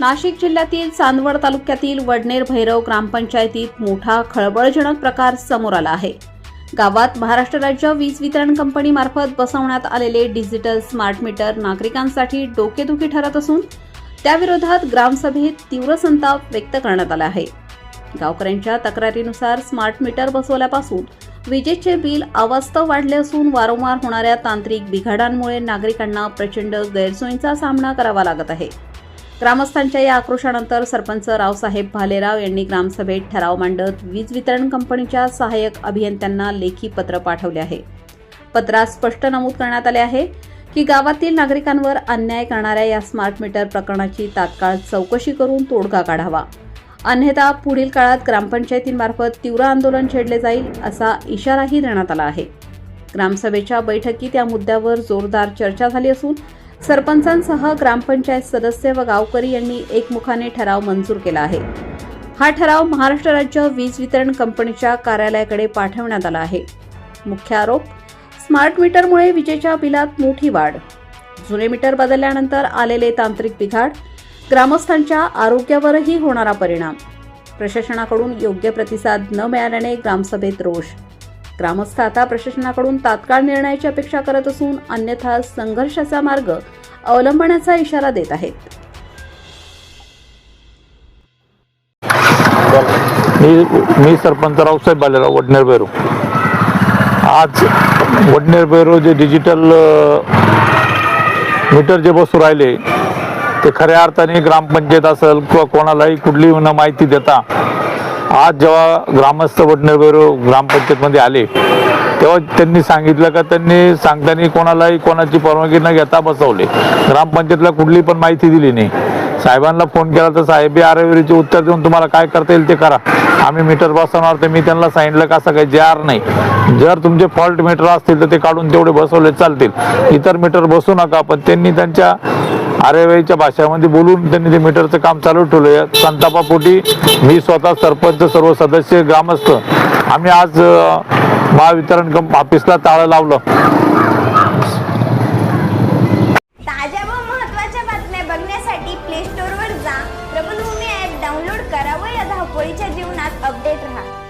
नाशिक जिल्ह्यातील चांदवड तालुक्यातील वडनेर भैरव ग्रामपंचायतीत मोठा खळबळजनक प्रकार समोर आला आहे. गावात महाराष्ट्र राज्य वीज वितरण कंपनीमार्फत बसवण्यात आलेले डिजिटल स्मार्ट मीटर नागरिकांसाठी डोकेदुखी ठरत असून त्याविरोधात ग्रामसभेत तीव्र संताप व्यक्त करण्यात आला आहे. गावकऱ्यांच्या तक्रारीनुसार स्मार्ट मीटर बसवल्यापासून विजेचे बिल अवास्तव वाढले असून वारंवार होणाऱ्या तांत्रिक बिघाडांमुळे नागरिकांना प्रचंड गैरसोयींचा सामना करावा लागत आहे. ग्रामस्थांच्या या आक्रोशानंतर सरपंच रावसाहेब भालेराव यांनी ग्रामसभेत ठराव मांडत वीज वितरण कंपनीच्या सहाय्यक अभियंत्यांना लेखी पत्र पाठवले आहे. पत्रात स्पष्ट नमूद करण्यात आले आहे की गावातील नागरिकांवर अन्याय करणाऱ्या या स्मार्ट मीटर प्रकरणाची तात्काळ चौकशी करून तोडगा काढावा. अन्यथा पुढील काळात ग्रामपंचायतींमार्फत तीव्र आंदोलन छेडले जाईल असा इशाराही देण्यात आला आहे. ग्रामसभेच्या बैठकीत या मुद्द्यावर जोरदार चर्चा झाली असून सरपंचांसह ग्रामपंचायत सदस्य व गावकरी यांनी एकमुखाने ठराव मंजूर केला आहे. हा ठराव महाराष्ट्र राज्य वीज वितरण कंपनीच्या कार्यालयाकडे पाठवण्यात आला आहे. मुख्य आरोप स्मार्ट मीटरमुळे विजेच्या बिलात मोठी वाढ. जुने मीटर बदलल्यानंतर आलेले तांत्रिक बिघाड ग्रामस्थांच्या आरोग्यावरही होणारा परिणाम. प्रशासनाकडून योग्य प्रतिसाद न मिळाल्याने ग्रामसभेत रोष ग्रामस्थ आता प्रशासनाकडून तात्काळ निर्णयाची अपेक्षा करत असून अन्यथा संघर्षाचा मार्ग अवलंबण्याचा इशारा देत आहेत. मी मी सरपंच रावसाहेब बालेराव वडनेर बैरो. आज वडनेर बैरो जे डिजिटल मीटर जे बसू राहिले ते खऱ्या अर्थाने ग्रामपंचायत असेल किंवा कोणालाही कुठली न माहिती देता आज जेव्हा ग्रामस्थ वडनेर ग्रामपंचायतमध्ये आले तेव्हा त्यांनी सांगितलं का त्यांनी सांगताना कोणालाही कोणाची परवानगी न घेता बसवले. ग्रामपंचायतला कुठली पण माहिती दिली नाही. साहेबांना फोन केला तर साहेब आरेवरीचे उत्तर देऊन तुम्हाला काय करता येईल ते करा. आम्ही मीटर बसवणार तर मी त्यांना सांगितलं का असं काही जे आर नाही. जर तुमचे फॉल्ट मीटर असतील तर ते काढून तेवढे बसवले चालतील. इतर मीटर बसू नका. पण त्यांनी त्यांच्या आरेवाईच्या भाषामध्ये बोलून त्यांनी ते मीटरचं काम चालू ठेवलं. संतापापोटी मी स्वतः सरपंच सर्व सदस्य ग्रामस्थ. आम्ही आज महावितरण कंप ऑफिसला ताळं लावलं. ताज्या व महत्त्वाच्या बातम्या बघण्यासाठी प्ले स्टोअरवर जा. प्रबलभूमी ॲप डाउनलोड करा व या धावपळीच्या जीवनात अपडेट राहा.